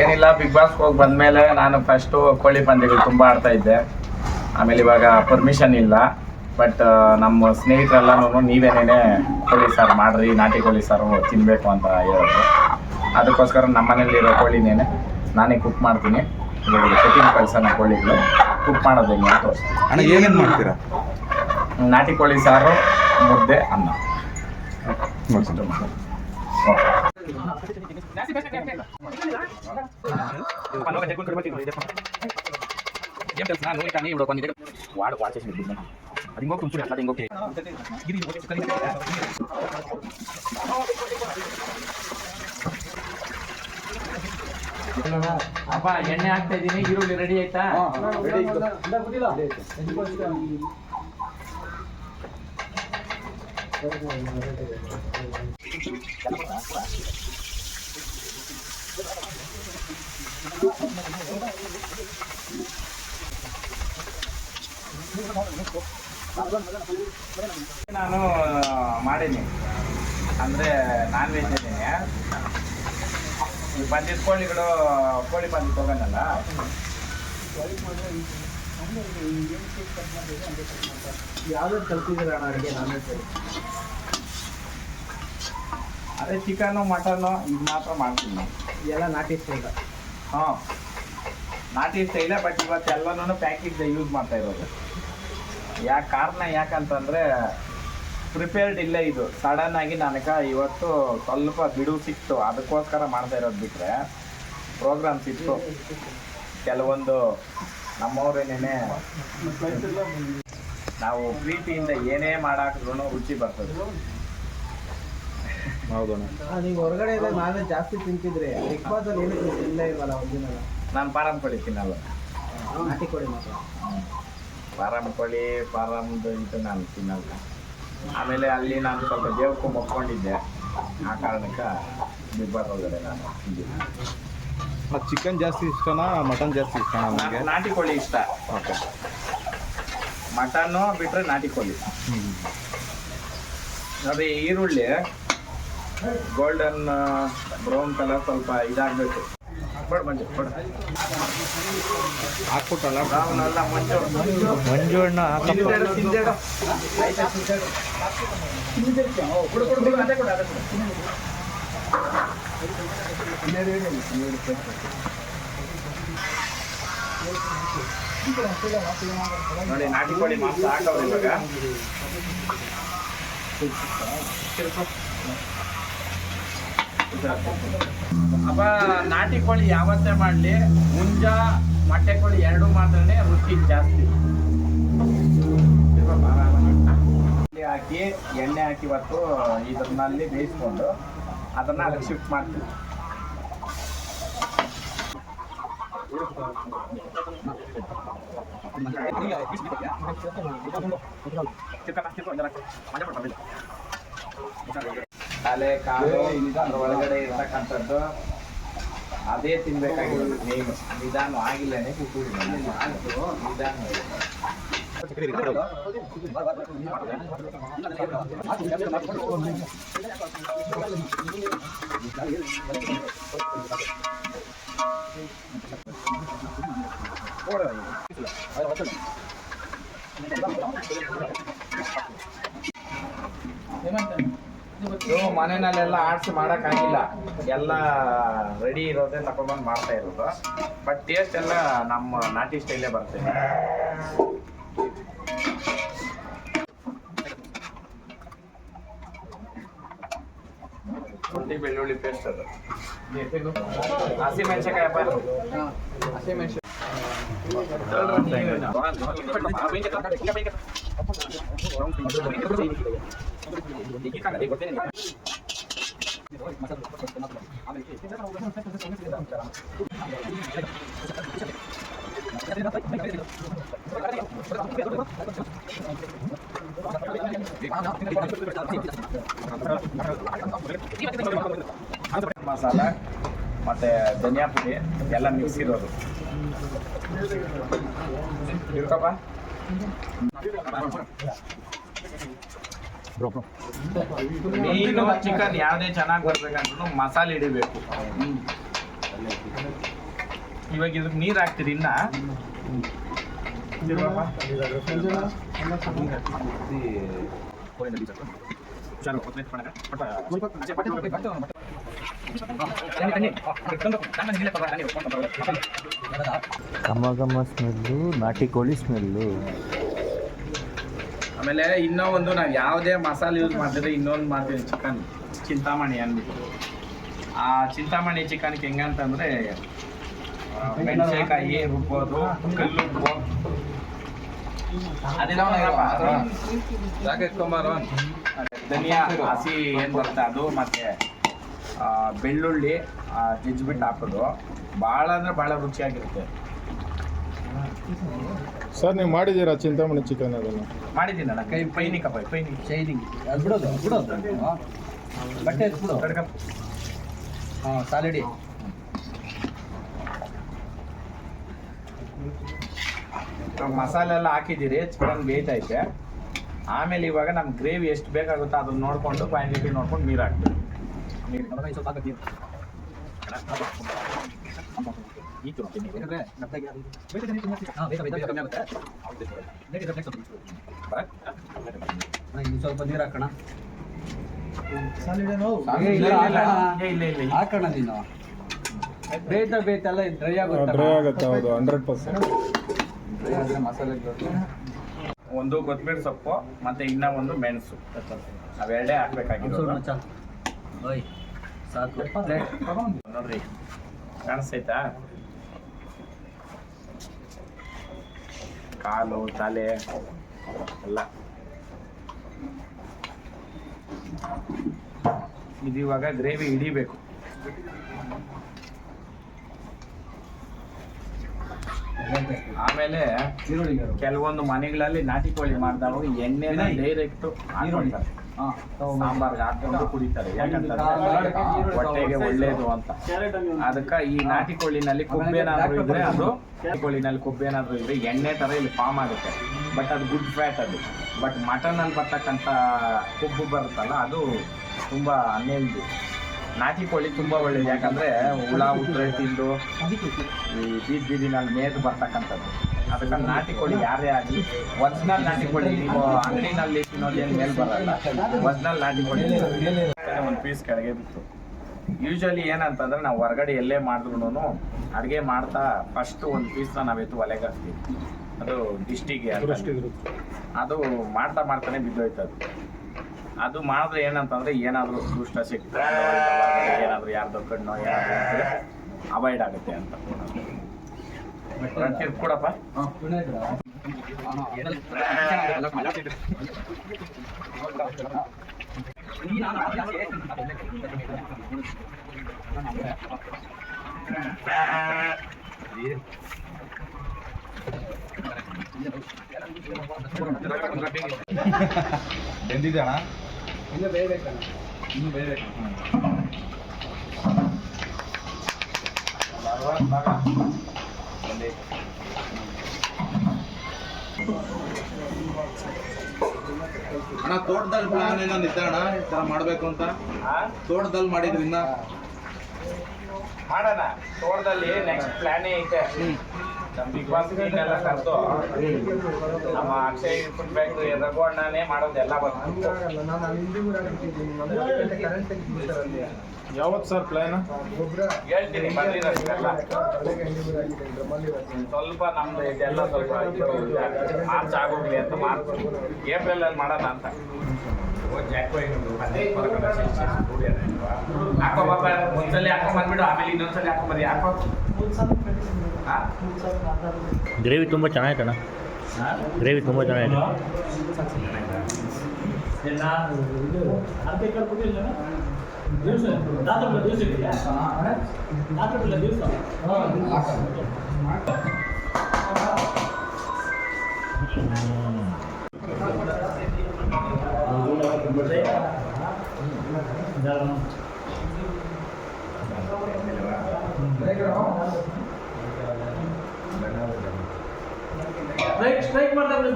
ಏನಿಲ್ಲ big boss ಹೋಗಿ ಬಂದ್ಮೇಲೆ ನಾನು ಫಸ್ಟು ಕೋಳಿ ಪಂದ್ಯಗಳು ತುಂಬ ಆಡ್ತಾ ಇದ್ದೆ. ಆಮೇಲೆ ಇವಾಗ ಪರ್ಮಿಷನ್ ಇಲ್ಲ. ಬಟ್ ನಮ್ಮ ಸ್ನೇಹಿತರೆಲ್ಲನೂ ನೀವೇನೇನೆ ಕೋಳಿ ಸಾರು ಮಾಡ್ರಿ ನಾಟಿ ಕೋಳಿ ಸಾರು ತಿನ್ನಬೇಕು ಅಂತ ಹೇಳೋದು ಅದಕ್ಕೋಸ್ಕರ ನಮ್ಮ ಮನೇಲಿರೋ ಕೋಳಿನೇನೆ ನಾನೇ ಕುಕ್ ಮಾಡ್ತೀನಿ. ಸೆಟ್ಟಿಂಗ್ ಕಳ್ಸೋಣ ಕೋಳಿಗಳು ಕುಕ್ ಮಾಡೋದು ಹೆಂಗೆ ಅಂತ ಅಣ್ಣ ಏನೇನು ಮಾಡ್ತೀರಾ? ನಾಟಿ ಕೋಳಿ ಸಾರು ಮುದ್ದೆ ಅನ್ನ. ನೋಡ್ತೀನಿ ಅಪ್ಪ ಎಣ್ಣೆ ಹಾಕ್ತಾ ಇದ್ದೀನಿ ಈರುಳ್ಳಿ ರೆಡಿ ಆಯ್ತಾ ನಾನು ಮಾಡೀನಿ. ಅಂದ್ರೆ ನಾನ್ ವೆಜ್ ಇದ್ದೀನಿ ಬಂದಿದ್ದ ಕೋಳಿಗಳು ಕೋಳಿ ಪಂದ್ಯಕ್ಕೆ ಹೋಗೋಣಲ್ಲ ಯಾವ್ದು ಕಲ್ತಿದ್ದೀರ ಅಣ್ಣ? ಅಡುಗೆ ನಾನ್ ವೆಜ್ ಅದೇ ಚಿಕನು ಮಟನು ಇದು ಮಾತ್ರ ಮಾಡ್ತೀನಿ ಎಲ್ಲ ನಾಟಿ ಸ್ಟೈಲ್ ಹಾಂ. ನಾಟಿ ಸ್ಟೈಲೇ ಬಟ್ ಇವತ್ತು ಎಲ್ಲನೂ ಪ್ಯಾಕೇಜ್ ಯೂಸ್ ಮಾಡ್ತಾ ಇರೋದು. ಯಾಕೆ ಕಾರಣ ಯಾಕಂತಂದರೆ ಪ್ರಿಪೇರ್ಡ್ ಇಲ್ಲೇ ಇದು. ಸಡನ್ ಆಗಿ ನನಗೆ ಇವತ್ತು ಸ್ವಲ್ಪ ಬಿಡುವು ಸಿಕ್ತು. ಅದಕ್ಕೋಸ್ಕರ ಮಾಡ್ತಾ ಇರೋದು ಬಿಟ್ಟರೆ ಪ್ರೋಗ್ರಾಮ್ಸ್ ಇತ್ತು. ಕೆಲವೊಂದು ನಮ್ಮವ್ರೇನೇನೆ ನಾವು ಪ್ರೀತಿಯಿಂದ ಏನೇ ಮಾಡಾಕಿದ್ರು ರುಚಿ ಬರ್ತದೆ. ಹೌದಣ್ಣ. ನೀವು ಹೊರಗಡೆ ಎಲ್ಲ ನಾನೇ ಜಾಸ್ತಿ ತಿಂತಿದ್ರೆ ಬಿಗ್ ಏನು ಅಲ್ಲಿ ಏನಕ್ಕೆ ಇಲ್ಲ ಇಲ್ವಲ್ಲ ಒಂದಿನ ನಾನು ಪಾರಂ ಕೋಳಿ ತಿನ್ನಲ್ಲ. ನಾಟಿ ಕೋಳಿ ಮಾತ್ರ. ಪಾರಂ ಕೋಳಿ ಪಾರಮ್ದು ಇದು ನಾನು ತಿನ್ನಲ್ಲ. ಆಮೇಲೆ ಅಲ್ಲಿ ನಾನು ಸ್ವಲ್ಪ ದೇವಕ್ಕೂ ಮಕ್ಕೊಂಡಿದ್ದೆ. ಆ ಕಾರಣಕ್ಕೆ ಬಿಗ್ ಬಾಸ್ ಒಳಗಡೆ ನಾನು ತಿಂದಿದ್ದೆ ಚಿಕನ್ ಜಾಸ್ತಿ ಇಷ್ಟನಾ ಮಟನ್ ಜಾಸ್ತಿ ಇಷ್ಟನಾ ನನಗೆ ನಾಟಿ ಕೋಳಿ ಇಷ್ಟ. ಓಕೆ. ಮಟನ್ನು ಬಿಟ್ಟರೆ ನಾಟಿ ಕೋಳಿ. ನೋಡಿ ಈರುಳ್ಳಿ ಗೋಲ್ಡನ್ ಬ್ರೌನ್ ಕಲರ್ ಸ್ವಲ್ಪ ಇದಾಗಬೇಕು. ಮಂಜು ಹಾಕ್ಬಿಟ್ಟಲ್ಲ ಮಂಜು. ಮಂಜು ನೋಡಿ ನಾಟಿ ಕೋಳಿ ಮಾಂಸ ಹಾಕವ್ರೆ ಇವಾಗ. ಅಪ್ಪ ನಾಟಿ ಕೋಳಿ ಯಾವತ್ತೇ ಮಾಡಲಿ ಮುಂಜಾ ಮೊಟ್ಟೆ ಕೋಳಿ ಎರಡೂ ಮಾತ್ರನೆ ರುಚಿ ಜಾಸ್ತಿ. ಹಾಕಿ ಎಣ್ಣೆ ಹಾಕಿ ಇವತ್ತು ಇದನ್ನಲ್ಲಿ ಬೇಯಿಸ್ಕೊಂಡು ಅದನ್ನ ಅದಕ್ಕೆ ಶಿಫ್ಟ್ ಮಾಡ್ತೀವಿ. ತಲೆ ಕಾಲು ಅದ್ರ ಒಳಗಡೆ ಇರ್ತಕ್ಕಂಥದ್ದು ಅದೇ ತಿನ್ಬೇಕಾಗಿರೋದು ಮೇನ್ ನಿಧಾನ ಆಗಿಲ್ಲನೇ ಕೂತ್ಬಿಡಿ ನಿಧಾನ ಇದು ಮನೆಯಲ್ಲೆಲ್ಲ ಆಡಿಸಿ ಮಾಡೋಕ್ಕಾಗಿಲ್ಲ. ಎಲ್ಲ ರೆಡಿ ಇರೋದೇ ತಗೊಂಡ್ಬಂದು ಮಾಡ್ತಾ ಇರೋದು. ಬಟ್ ಟೇಸ್ಟ್ ಎಲ್ಲ ನಮ್ಮ ನಾಟಿ ಸ್ಟೈಲೇ ಬರ್ತದೆ ಶುಂಠಿ ಬೆಳ್ಳುಳ್ಳಿ ಪೇಸ್ಟ್ ಅದು. ಹಸಿಮೆಣಸಿನಕಾಯಪ್ಪ ಹಸಿಮೆಣಸು ಮಸಾಲ ಮತ್ತೆ ಧನಿಯಾ ಪುಡಿ, ಎಲ್ಲ ಮಿಕ್ಸ್ ಇರೋದು. ಮೀನು ಚಿಕನ್ ಯಾವುದೇ ಚೆನ್ನಾಗಿ ಬರ್ಬೇಕಂದ್ರೂ ಮಸಾಲೆ ಹಿಡಿಬೇಕು. ಇವಾಗ ಇದಕ್ಕೆ ನೀರು ಹಾಕ್ತೀರಿ ಇನ್ನ? ಇದಿಲ್ವಪ್ಪ? ಘಮ ಘಮ ಸ್ಮೆಲ್ಲು, ನಾಟಿ ಕೋಳಿ ಸ್ಮೆಲ್ಲು. ಆಮೇಲೆ ಇನ್ನೂ ಒಂದು ನಾವು ಯಾವುದೇ ಮಸಾಲೆ ಯೂಸ್ ಮಾಡ್ತಿದ್ರೆ ಇನ್ನೊಂದು ಮಾಡ್ತೀವಿ ಚಿಕನ್ ಚಿಂತಾಮಣಿ ಅಂದ್ಬಿಟ್ಟು. ಆ ಚಿಂತಾಮಣಿ ಚಿಕನ್ಗೆ ಹೆಂಗಂತಂದ್ರೆ ಮೆಣಸಿನಕಾಯಿ ರುಬ್ಬೋದು, ಕಲ್ಲು ರುಬ್ಬೋ ಕುಮಾರ್ ಧನಿಯಾ, ಹಸಿ ಏನು ಬರುತ್ತೆ ಅದು, ಮತ್ತೆ ಬೆಳ್ಳುಳ್ಳಿ ಆ, ಜಜ್ಜಿಬಿಟ್ಟು ಹಾಕೋದು. ಭಾಳ ಅಂದ್ರೆ ಭಾಳ ರುಚಿಯಾಗಿರುತ್ತೆ. ಸರ್ ನೀವು ಮಾಡಿದ್ದೀರಾ ಚಿಂತಾಮಣಿ ಚಿಕನ್ ಅದನ್ನು ಮಾಡಿದ್ದೀನಲ್ಲ ಕೈ ಪೈನಿಕಪ್ಪ ಪೈನಿ ಶೈನಿಂಗ್ ಅದು ಬಿಡೋದು ಬಿಡೋದು ಬಟ್ಟೆ ಬಿಡು ಕಡ್ಕ. ಹಾಂ ಸಾಲಿಡಿ. ಮಸಾಲೆ ಎಲ್ಲ ಹಾಕಿದ್ದೀರಿ ಚಿಕನ್ ಬೇಯ್ತೈತೆ ಆಮೇಲೆ ಇವಾಗ ನಮ್ಗೆ ಗ್ರೇವಿ ಎಷ್ಟು ಬೇಕಾಗುತ್ತೋ ಅದನ್ನ ನೋಡಿಕೊಂಡು ಕ್ವಾಂಟಿಟಿ ನೋಡ್ಕೊಂಡು ನೀರು ಹಾಕ್ತೀವಿ ಈ ಸ್ವಲ್ಪ? ಇನ್ನು ಸ್ವಲ್ಪ ನೀರು ಹಾಕೋಣ. ಹಾಕೋಣ ನೀನು ಬೇಯ್ತಾ ಬೇಯ್ತಲ್ಲ ಡ್ರೈ ಆಗುತ್ತೆ ಡ್ರೈ ಡ್ರೈ ಮಸಾಲೆ ಒಂದು ಕೊತ್ತಂಬರಿ ಸೊಪ್ಪು, ಮತ್ತೆ ಇನ್ನ ಒಂದು ಮೆಣಸು ಅವೆರಡೇ ಹಾಕ್ಬೇಕಾಗಿರೋದು ಮಚ್ಚ ಓಯ್ ಸಾಕು. ಪ್ಲೇಟ್ ನೋಡ್ರಿ. ಕಾಣಿಸ್ತೈತಾ? ಕಾಲು ತಲೆ ಎಲ್ಲ. ಇದು ಇವಾಗ ಗ್ರೇವಿ ಹಿಡಿಬೇಕು. ಆಮೇಲೆ ಕೆಲವೊಂದು ಮನೆಗಳಲ್ಲಿ ನಾಟಿ ಕೋಳಿ ಮಾಡಿದಾಗ ಎಣ್ಣೆನ ಡೈರೆಕ್ಟ್ ಹಾಕೊಳ್ತಾರೆ ಹಾಂ ಸಾಂಬಾರ್ಗೆ ಹಾಕೊಂಡು ಕುಡಿತಾರೆ. ಯಾಕಂತಂದ್ರೆ ಹೊಟ್ಟೆಗೆ ಒಳ್ಳೇದು ಅಂತ. ಅದಕ್ಕ ಈ ನಾಟಿ ಕೋಳಿನಲ್ಲಿ ಕೊಬ್ಬೇನಾದ್ರೂ ಇದ್ರೆ ಅದು ಕೋಳಿನಲ್ಲಿ ಕೊಬ್ಬೇನಾದ್ರೂ ಇದ್ರೆ ಎಣ್ಣೆ ತರ ಇಲ್ಲಿ ಫಾರ್ಮ್ ಆಗುತ್ತೆ. ಬಟ್ ಅದು ಗುಡ್ ಫ್ಯಾಟ್ ಅದು. ಬಟ್ ಮಟನ್ ಅಲ್ಲಿ ಬರ್ತಕ್ಕಂಥ ಕೊಬ್ಬು ಬರುತ್ತಲ್ಲ ಅದು ತುಂಬಾ ಅನ್ಹೆಲ್ದಿ ನಾಟಿ ಕೋಳಿ ತುಂಬಾ ಒಳ್ಳೇದು. ಯಾಕಂದ್ರೆ ಹುಳ ಉದ್ರೆ ತಿಂದು ಈ ಬೀದ್ ಬೀದಿನಲ್ಲಿ ಮೇದು ಬರ್ತಕ್ಕಂಥದ್ದು. ಅದಕ್ಕೆ ನಾಟಿ ಕೋಳಿ ಯಾರೇ ಆಗಲಿ, ಒರಿಜಿನಲ್ ನಾಟಿ ಕೋಳಿ ನೀವು ಅಂಗಡಿನಲ್ಲಿ ತಿನ್ನೋದೇನು ಮೇಲೆ ಬರಲ್ಲ. ಒರಿಜಿನಲ್ ನಾಟಿ ಕೋಳಿ. ಒಂದು ಪೀಸ್ ಕೆಳಗೆ ಬಿತ್ತು. ಯೂಶ್ವಲಿ ಏನಂತಂದ್ರೆ ನಾವು ಹೊರಗಡೆ ಎಲ್ಲೇ ಮಾಡಿದ್ರು ಅಡುಗೆ ಮಾಡ್ತಾ ಫಸ್ಟ್ ಒಂದು ಪೀಸ್ನ ನಾವೆತ್ತು ಒಲೆಗೆ ಹಾಕ್ತೀವಿ. ಅದು ಡಿಸ್ಟಿಗೆ. ಅದು ಮಾಡ್ತಾ ಮಾಡ್ತಾನೆ ಬಿದ್ದೋಯ್ತು ಅದು ಮಾಡಿದ್ರೆ ಏನಂತಂದ್ರೆ ಏನಾದರೂ ದುಷ್ಟ ಸಿಕ್ತಾರೆ ಏನಾದರೂ ಯಾರ್ದೋ ಕಣ್ಣು ಏನಾದರೂ ಅವಾಯ್ಡ್ ಆಗುತ್ತೆ ಅಂತ. ಕೊಡಪ್ಪ ಬೆಂದಿದೆ ಅಣ್ಣ ಇನ್ನು ಬೇಯಬೇಕಲ್ಲ ಇನ್ನು ಬೇರೆ ಅಣ್ಣ ತೋಟದಲ್ಲಿ ಪ್ಲಾನ್ ಏನೋ ಇದ್ದ ಅಣ್ಣ ಈ ಥರ ಮಾಡಬೇಕು ಅಂತ. ತೋಟದಲ್ಲಿ ಮಾಡಿದ್ರಿ ಇನ್ನ. ಮಾಡೋಣ. ತೋಟದಲ್ಲಿ ನೆಕ್ಸ್ಟ್ ಪ್ಲಾನೇ ಐತೆ. ನಮ್ಮ ಬಿಗ್ ಬಾಸ್ ಎಲ್ಲ ಕರೆದು ನಮ್ಮ ಅಕ್ಷಯ್ ಫುಡ್ ಫ್ಯಾಕ್ಟ್ರಿ ರಘು ಅಣ್ಣನೇ ಮಾಡೋದೆಲ್ಲ ಬಂದು ಯಾವತ್ತು ಸರ್ ಪ್ಲಾನ್ ಹೇಳ್ತೀನಿ ಬಂದಿರೋದೆಲ್ಲ ಸ್ವಲ್ಪ ನಮ್ದು ಎಲ್ಲ ಸ್ವಲ್ಪ ಮಾರ್ಚ್ ಆಗೋಗ್ಲಿ ಅಂತ ಮಾರ್ಚ್ ಏಪ್ರಿಲ್ ಅಲ್ಲಿ ಮಾಡೋಣ ಅಂತ. ಹಾಕೋ ಪಾಪ ಒಂದ್ಸಲಿ ಹಾಕೊಂಡ್ ಬಂದ್ಬಿಡು ಆಮೇಲೆ ಇನ್ನೊಂದ್ಸಲಿ ಹಾಕೊಂಡ್ ಬರ್ರಿ ಹಾಕೋ ಹಾ? ಗ್ರೇವಿ ತುಂಬ ಚೆನ್ನಾಗಿತ್ತಣ್ಣ ಗ್ರೇವಿ ತುಂಬ ಚೆನ್ನಾಗಿದೆ ಸ್ಟ್ರೈಕ್ ಸ್ಟ್ರೈಕ್ ಮಾಡ್ತಾರೆ